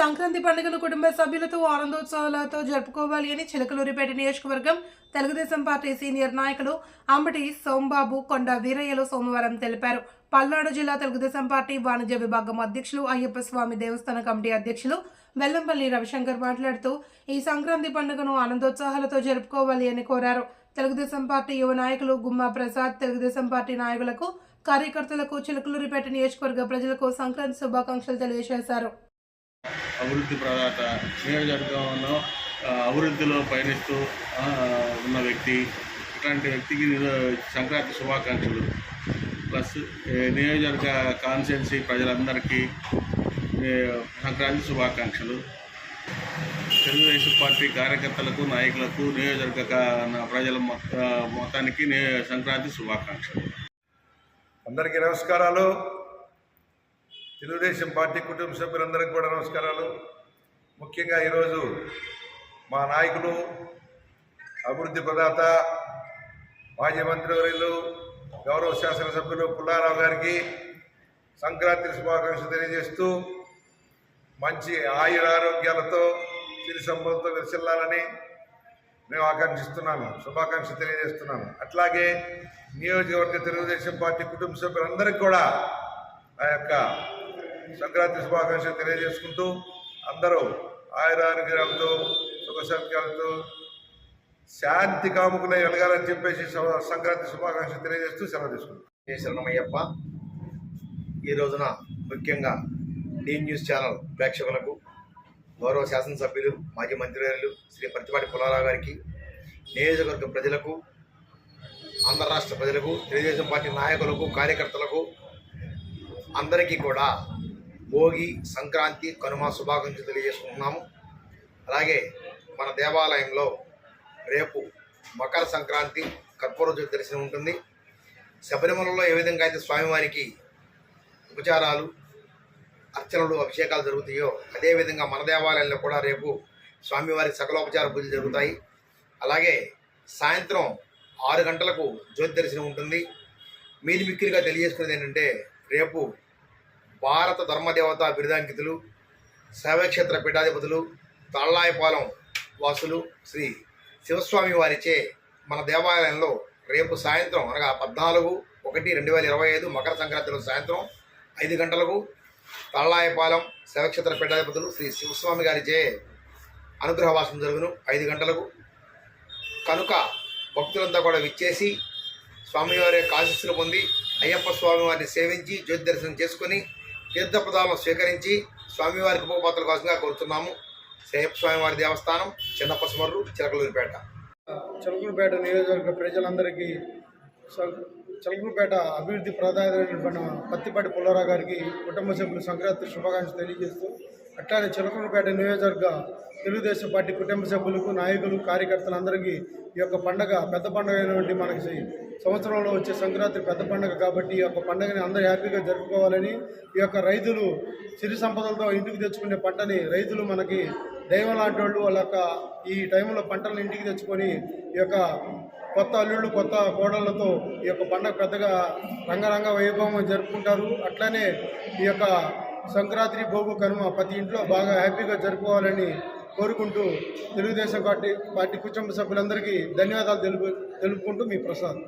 సంక్రాంతి పండుగను కుటుంబ సభ్యులతో ఆనందోత్సవాలతో జరుపుకోవాలి అని చిలకలూరిపేట నియోజకవర్గం తెలుగుదేశం పార్టీ సీనియర్ నాయకులు అంబటి సోంబాబు కొండ వీరయ్యలు సోమవారం తెలిపారు. పల్నాడు జిల్లా తెలుగుదేశం పార్టీ వాణిజ్య విభాగం అధ్యక్షులు అయ్యప్ప స్వామి దేవస్థాన కమిటీ అధ్యక్షులు వెల్లంపల్లి రవిశంకర్ మాట్లాడుతూ ఈ సంక్రాంతి పండుగను ఆనందోత్సాహాలతో జరుపుకోవాలి అని కోరారు. తెలుగుదేశం పార్టీ యువ నాయకులు గుమ్మా ప్రసాద్ తెలుగుదేశం పార్టీ నాయకులకు కార్యకర్తలకు చిలకలూరిపేట నియోజకవర్గ ప్రజలకు సంక్రాంతి శుభాకాంక్షలు తెలియజేశారు. అభివృద్ధి ప్రదాత నియోజకవర్గంలో అభివృద్ధిలో పయనిస్తూ ఉన్న వ్యక్తి ఇట్లాంటి వ్యక్తికి నిరో- సంక్రాంతి శుభాకాంక్షలు. ప్లస్ నియోజకవర్గ కాన్స్టిట్యున్సీ ప్రజలందరికీ సంక్రాంతి శుభాకాంక్షలు. తెలుగుదేశం పార్టీ కార్యకర్తలకు నాయకులకు నియోజకవర్గ ప్రజల మొత్తానికి నే- సంక్రాంతి శుభాకాంక్షలు. అందరికీ నమస్కారాలు. తెలుగుదేశం పార్టీ కుటుంబ సభ్యులందరికీ కూడా నమస్కారాలు. ముఖ్యంగా ఈరోజు మా నాయకులు అభివృద్ధి ప్రదాత మాజీ మంత్రివర్యులు గౌరవ శాసనసభ్యులు పుల్లారావు గారికి సంక్రాంతి శుభాకాంక్షలు తెలియజేస్తూ మంచి ఆయుర ఆరోగ్యాలతో సిరి సంపదతో విరసిల్లాలని మేము ఆకాంక్షిస్తున్నాను శుభాకాంక్షలు తెలియజేస్తున్నాను. అట్లాగే నియోజకవర్గ తెలుగుదేశం పార్టీ కుటుంబ సభ్యులందరికీ కూడా ఆ యొక్క సంక్రాంతి శుభాకాంక్షలు తెలియజేసుకుంటూ అందరూ ఆయురారోగ్యాలతో సుఖ సౌఖ్యాలతో శాంతి కాముకులై ఎలగాలని చెప్పేసి సంక్రాంతి శుభాకాంక్షలు తెలియజేస్తూ సెలవు తీసుకుంటాం ఏ శరణమయ్యప్ప ఈ రోజున ముఖ్యంగా డీ న్యూస్ ఛానల్ ప్రేక్షకులకు గౌరవ శాసనసభ్యులు మాజీ మంత్రివర్యులు శ్రీ ప్రతిపాటి పుల్లారావు గారికి నియోజకవర్గ ప్రజలకు ఆంధ్ర రాష్ట్ర ప్రజలకు తెలుగుదేశం పార్టీ నాయకులకు కార్యకర్తలకు అందరికీ కూడా భోగి సంక్రాంతి కనుమ శుభాకాంక్షలు తెలియజేసుకుంటున్నాము. అలాగే మన దేవాలయంలో రేపు మకర సంక్రాంతి కర్పూర జ్యోతి దర్శనం ఉంటుంది. శబరిమలలో ఏ విధంగా అయితే స్వామివారికి ఉపచారాలు అర్చనలు అభిషేకాలు జరుగుతాయో అదేవిధంగా మన దేవాలయంలో కూడా రేపు స్వామివారికి సకలోపచార పూజలు జరుగుతాయి. అలాగే సాయంత్రం ఆరు గంటలకు జ్యోతి దర్శనం ఉంటుంది. మీది మిక్కిరిగా తెలియజేసుకునేది ఏంటంటే రేపు భారత ధర్మదేవత బిరుదాంకితులు శైవక్షేత్ర పీఠాధిపతులు తాళ్ళాయపాలెం వాసులు శ్రీ శివస్వామి వారిచే మన దేవాలయంలో రేపు సాయంత్రం అనగా పద్నాలుగు ఒకటి రెండు వేల ఇరవై ఐదు మకర సంక్రాంతి సాయంత్రం ఐదు గంటలకు తళ్ళాయపాలెం శివక్షేత్ర పీఠాధిపతులు శ్రీ శివస్వామి గారిచే అనుగ్రహవాసం జరుగును. ఐదు గంటలకు కనుక భక్తులంతా కూడా విచ్చేసి స్వామివారి యొక్క ఆశీస్సులు పొంది అయ్యప్ప స్వామి వారిని సేవించి జ్యోతి దర్శనం చేసుకొని తీర్థపదాలను స్వీకరించి స్వామివారికి ఉపపాత్రల కోసంగా కోరుతున్నాము. అయ్యప్ప స్వామివారి దేవస్థానం చిన్నపసుమర్రు చిలకలూరిపేట. చిలకలపేట నియోజకవర్గ ప్రజలందరికీ స- చిలకలపేట అభివృద్ధి ప్రాధాన్యమైన పత్తిపాటి పుల్లారావు గారికి కుటుంబ సభ్యులు సంక్రాంతి శుభాకాంక్షలు తెలియజేస్తూ అట్లానే చిలకలపేట నియోజకవర్గ తెలుగుదేశం పార్టీ కుటుంబ సభ్యులకు నాయకులు కార్యకర్తలందరికీ ఈ యొక్క పండగ పెద్ద పండుగ అయినటువంటి మనకి సంవత్సరంలో వచ్చే సంక్రాంతి పెద్ద పండుగ కాబట్టి ఈ యొక్క పండుగని అందరూ హ్యాపీగా జరుపుకోవాలని ఈ యొక్క రైతులు సిరి సంపదలతో ఇంటికి తెచ్చుకునే పంటని రైతులు మనకి దైవం లాంటి వాళ్ళు వాళ్ళ యొక్క ఈ టైంలో పంటలను ఇంటికి తెచ్చుకొని ఈ యొక్క కొత్త అల్లుళ్ళు కొత్త కోడళ్ళతో ఈ యొక్క పండగ పెద్దగా రంగరంగ వైభవం జరుపుకుంటారు. అట్లానే ఈ యొక్క సంక్రాంతి భోగు కనుమ ప్రతి ఇంట్లో బాగా హ్యాపీగా జరుపుకోవాలని కోరుకుంటూ తెలుగుదేశం పార్టీ పార్టీ కుటుంబ సభ్యులందరికీ ధన్యవాదాలు తెలుపు తెలుపుకుంటూ మీ ప్రసాద్.